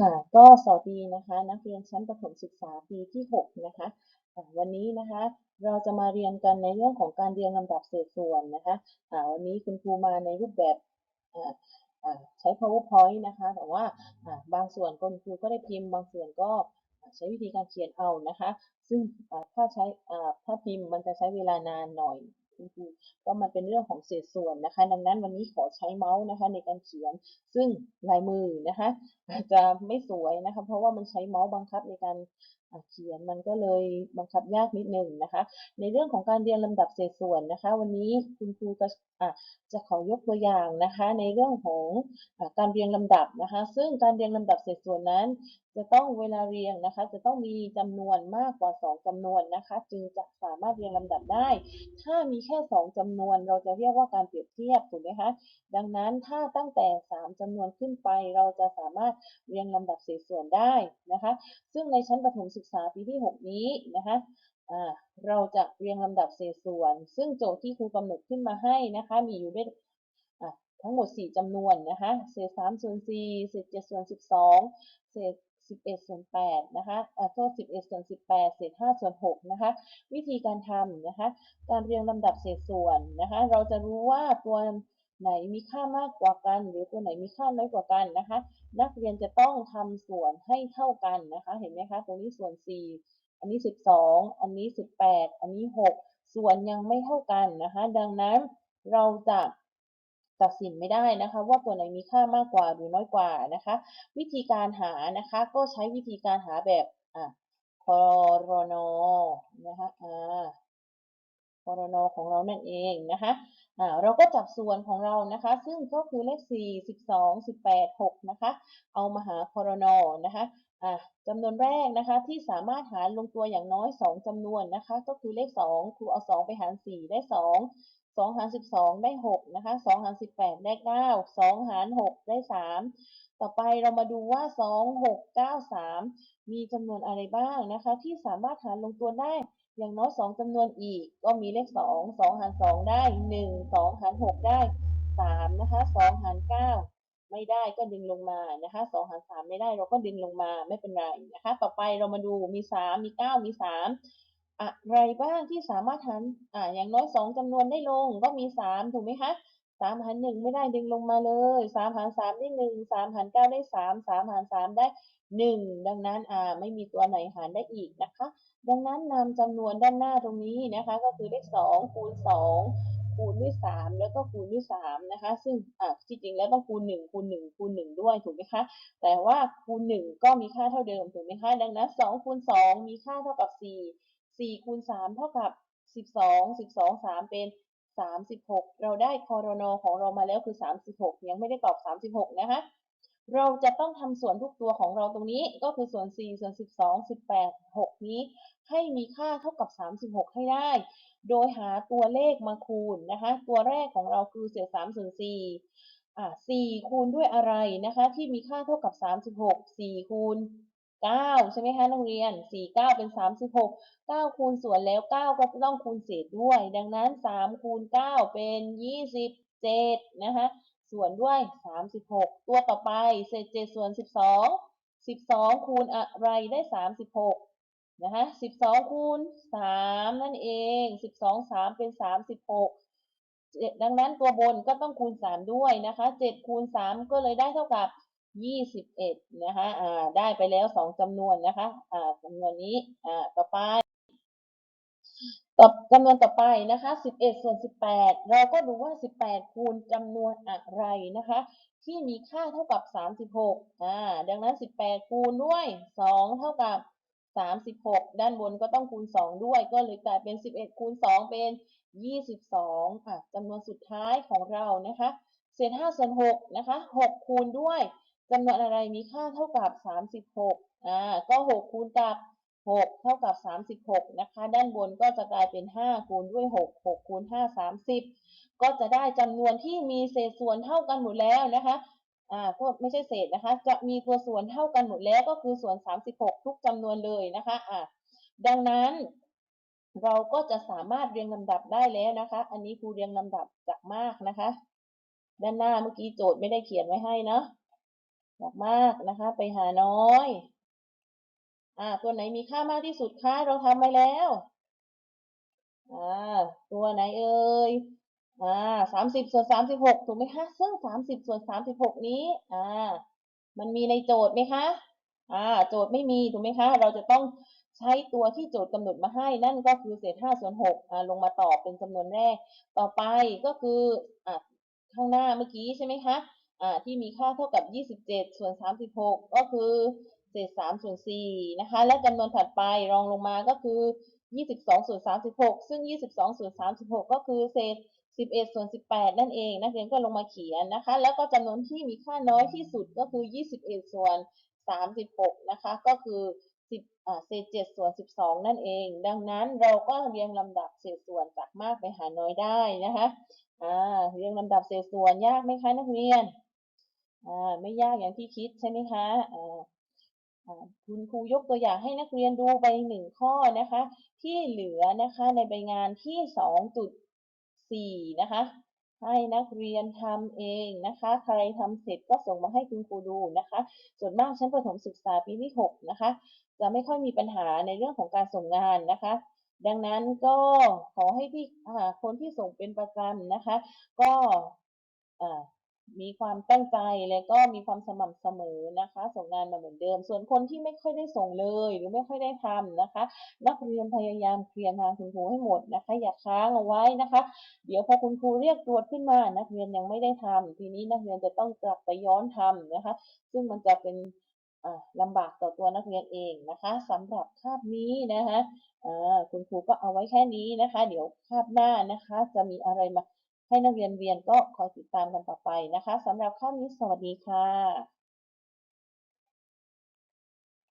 ค่ะก็สวัสดีนะคะนักเรียนชั้นประถมศึกษาปีที่ 6 นะคะวันนี้นะคะเราจะมาเรียนกันในเรื่องของการเรียงลำดับเศษส่วนนะคะวันนี้คุณครูมาในรูปแบบใช้ powerpoint นะคะแต่ว่าบางส่วนคุณครูก็ได้พิมพ์ บางส่วนก็ใช้วิธีการเขียนเอานะคะ ซึ่งถ้าใช้ถ้าพิมพ์มันจะใช้เวลานานหน่อย คุณครูก็มันเป็นเรื่องของเศษส่วนนะคะ ดังนั้นวันนี้ขอใช้เมาส์นะคะ ในการเขียนซึ่งลายมือนะคะ จะไม่สวยนะคะ เพราะว่ามันใช้เมาส์บังคับในการ เขียนมันก็เลยบังคับยากนิดหนึ่งนะคะ ในเรื่องของการเรียงลำดับเศษส่วนนะคะ วันนี้คุณครูก็จะขอยกตัวอย่างนะคะ ในเรื่องของอการเรียงลำดับนะคะ ซึ่งการเรียงลำดับเศษส่วนนั้น จะต้องเวลาเรียงนะคะ จะต้องมีจำนวนมากกว่า 2จำนวนนะคะ จึงจะสามารถเรียงลำดับได้ ถ้ามีแค่ 2จำนวน เราจะเรียกว่าการเปรียบเทียบถูกไหมคะดังนั้นถ้าตั้งแต่ 3จำนวนขึ้นไป เราจะสามารถเรียงลำดับเศษส่วนได้นะคะ ซึ่งในชั้นประถมศึกษาปีที่ 6 นี้นะคะเราจะเรียงลำดับเศษส่วน ซึ่งโจทย์ที่ครูกำหนดขึ้นมาให้นะคะ มีอยู่ด้วยทั้งหมด 4จำนวนนะคะ เศษ3ส่วน4เศษ7ส่วน12 เศษ11ส่วน8นะคะอ่าโทษ11ส่วน18 เศษ5ส่วน6นะคะ วิธีการทำนะคะ การเรียงลำดับเศษส่วนนะคะ เราจะรู้ว่าตัว ไหนมีค่ามากกว่ากัน หรือตัวไหนมีค่าน้อยกว่ากันนะคะ นักเรียนจะต้องทำส่วนให้เท่ากันนะคะ เห็นไหมคะตรงนี้ส่วน 4 อันนี้ 12 อันนี้ 18 อันนี้ 6 ส่วนยังไม่เท่ากันนะคะ ดังนั้นเราจะตัดสินไม่ได้นะคะ ว่าตัวไหนมีค่ามากกว่าหรือน้อยกว่านะคะ วิธีการหานะคะก็ใช้วิธีการหาแบบอะคอรนนะคะอ่า คอรนของเรานั่นเองนะคะเราก็จับส่วนของเรานะคะ ซึ่งก็คือเลข 4 12 18 6 นะคะ เอามาหาครนนะคะจำนวนแรกนะคะที่สามารถหารลงตัวอย่างน้อย 2จำนวนนะคะ ก็คือเลข 2 ครูเอา 2 ไปหาร 4 ได้ 2 2 หาร 12 ได้ 6 นะคะ 2 หาร 18 ได้ 9 2 หาร 6 ได้ 3 ต่อไปเรามาดูว่า 2 6 9 3 มีจำนวนอะไรบ้างนะคะ ที่สามารถหารลงตัวได้ อย่างน้อย2จำนวนอีก ก็มีเลข2 2หาร2ได้1 2หาร6ได้3นะคะ2หาร9ไม่ได้ก็ดึงลงมานะคะ2หาร3ไม่ได้เราก็ดึงลงมาไม่เป็นไรนะคะ ต่อไปเรามาดูมี3มี9มี3อะไรบ้างที่สามารถหารอ่าอย่างน้อยสองจำนวนได้ลงก็มีสามถูกไหมคะสามหารหนึ่งไม่ได้ดึงลงมาเลยสามหารสามได้หนึ่งสามหารเก้าได้สามสามหารสามได้หนึ่งดังนั้นอ่าไม่มีตัวไหนหารได้อีกนะคะ ดังนั้นนำจำนวนด้านหน้าตรงนี้นะคะ ก็คือเลขสองคูณสองคูณด้วยสามแล้วก็คูณด้วยสามนะคะ ซึ่งอ่าที่จริงๆแล้วต้องคูณหนึ่งคูณหนึ่งคูณหนึ่งด้วยถูกไหมคะ แต่ว่าคูณหนึ่งก็มีค่าเท่าเดิมถูกไหมคะ ดังนั้นสองคูณสองมีค่าเท่ากับสี่สี่คูณสามเท่ากับสิบสองสิบสองสามเป็นสามสิบหกเราได้คอรนของเรามาแล้วคือสามสิบหกยังไม่ได้ตอบสามสิบหกนะคะ เราจะต้องทำส่วนทุกตัวของเราตรงนี้ก็คือส่วน 4 ส่วน 12 18 6 นี้ ให้มีค่าเท่ากับ 36 ให้ได้ โดยหาตัวเลขมาคูณนะคะ ตัวแรกของเราคือเศษ3ส่วน4อ่า4คูณด้วยอะไรนะคะ ที่มีค่าเท่ากับ 36 4คูณ9ใช่ไหมคะนักเรียน 4 9 เป็น 36 9 คูณส่วนแล้ว 9 ก็ต้องคูณเศษด้วย ดังนั้น 3 คูณ 9 เป็น 27 นะคะ ส่วนด้วย 36 ตัวต่อไป เศษ7ส่วน 12 12 คูณอะไรได้ 36 นะคะ 12 คูณ 3 นั่นเอง 12 3 เป็น 36 ดังนั้นตัวบนก็ต้องคูณ 3 ด้วยนะคะ 7 คูณ 3 ก็เลยได้เท่ากับ 21 นะคะ อ่า ได้ไปแล้ว 2จำนวนนะคะ อ่าจำนวนนี้ อ่า ต่อไป ต่อจำนวนต่อไปนะคะ 11 ส่วน 18 เราก็ดูว่า 18 คูณจำนวนอะไรนะคะ ที่มีค่าเท่ากับ 36 อ่า ดังนั้น 18 คูณด้วย 2 เท่ากับ 36 ด้านบนก็ต้องคูณ 2 ด้วย ก็เลยกลายเป็น 11 คูณ 2 เป็น 22 ค่ะจำนวนสุดท้ายของเรานะคะ เศษ 5 ส่วน 6 นะคะ 6 คูณด้วยจำนวนอะไรมีค่าเท่ากับ 36 อ่า ก็ 6 คูณกับ 6 เท่ากับ 36 นะคะ ด้านบนก็จะกลายเป็น 5 คูณด้วย 6 6 คูณ 5 30 ก็จะได้จำนวนที่มีเศษส่วนเท่ากันหมดแล้วนะคะ อ่า ก็ไม่ใช่เศษนะคะ จะมีตัวส่วนเท่ากันหมดแล้วก็คือส่วน 36 ทุกจำนวนเลยนะคะ อ่า ดังนั้น เราก็จะสามารถเรียงลำดับได้แล้วนะคะ อันนี้ครูเรียงลำดับจากมากนะคะ ด้านหน้าเมื่อกี้โจทย์ไม่ได้เขียนไว้ให้เนาะยากมากนะคะ ไปหาน้อย อ่า ตัวไหนมีค่ามากที่สุดคะ เราทำไปแล้ว อ่า ตัวไหนเอ่ย อ่าสามสิบส่วนสามสิบหกถูกไหมคะ ซึ่งสามสิบส่วนสามสิบหกนี้ อ่า มันมีในโจทย์ไหมคะ อ่า โจทย์ไม่มีถูกไหมคะ เราจะต้องใช้ตัวที่โจทย์กำหนดมาให้ นั่นก็คือเศษห้าส่วนหกอ่า ลงมาตอบเป็นจำนวนแรก ต่อไปก็คือ อ่า ข้างหน้าเมื่อกี้ใช่ไหมคะ อ่า ที่มีค่าเท่ากับยี่สิบเจ็ดส่วนสามสิบหกก็คือ เศษสามส่วนสี่นะคะ และจำนวนถัดไปรองลงมาก็คือยี่สิบสองส่วนสามสิบหกซึ่งยี่สิบสองส่วนสามสิบหกก็คือเศษ11ส่วน18นั่นเองนักเรียนก็ลงมาเขียนนะคะ แล้วก็จำนวนที่มีค่าน้อยที่สุดก็คือ21ส่วน36นะคะ ก็คือ10อ่าเศษ7ส่วน12นั่นเอง ดังนั้นเราก็เรียงลำดับเศษส่วนจากมากไปหาน้อยได้นะคะอ่าเรียงลำดับเศษส่วนยากไหมคะนักเรียนอ่าไม่ยากอย่างที่คิดใช่ไหมคะอ่า คุณครูยกตัวอย่างให้นักเรียนดูไปหนึ่งข้อนะคะ ที่เหลือนะคะในใบงานที่2.4นะคะ ให้นักเรียนทำเองนะคะ ใครทำเสร็จก็ส่งมาให้คุณครูดูนะคะ ส่วนมากชั้นประถมศึกษาปีที่6นะคะ จะไม่ค่อยมีปัญหาในเรื่องของการส่งงานนะคะ ดังนั้นก็ขอให้ที่คนที่ส่งเป็นประจำนะคะ ก็ มีความตั้งใจและก็มีความสม่ำเสมอนะคะ ส่งงานมาเหมือนเดิม ส่วนคนที่ไม่ค่อยได้ส่งเลย หรือไม่ค่อยได้ทำนะคะ นักเรียนพยายามเคลียร์งานคุณครูให้หมดนะคะ อย่าค้างเอาไว้นะคะ เดี๋ยวพอคุณครูเรียกตรวจขึ้นมา นักเรียนยังไม่ได้ทำทีนี้นักเรียนจะต้องกลับไปย้อนทำนะคะ ซึ่งมันจะเป็นลำบากต่อตัวนักเรียนเองนะคะสำหรับคาบนี้นะคะคุณครูก็เอาไว้แค่นี้นะคะ เดี๋ยวคาบหน้านะคะ จะมีอะไรมา ให้นักเรียนเรียนก็คอยติดตามกันต่อไปนะคะสำหรับข้อนี้สวัสดีค่ะ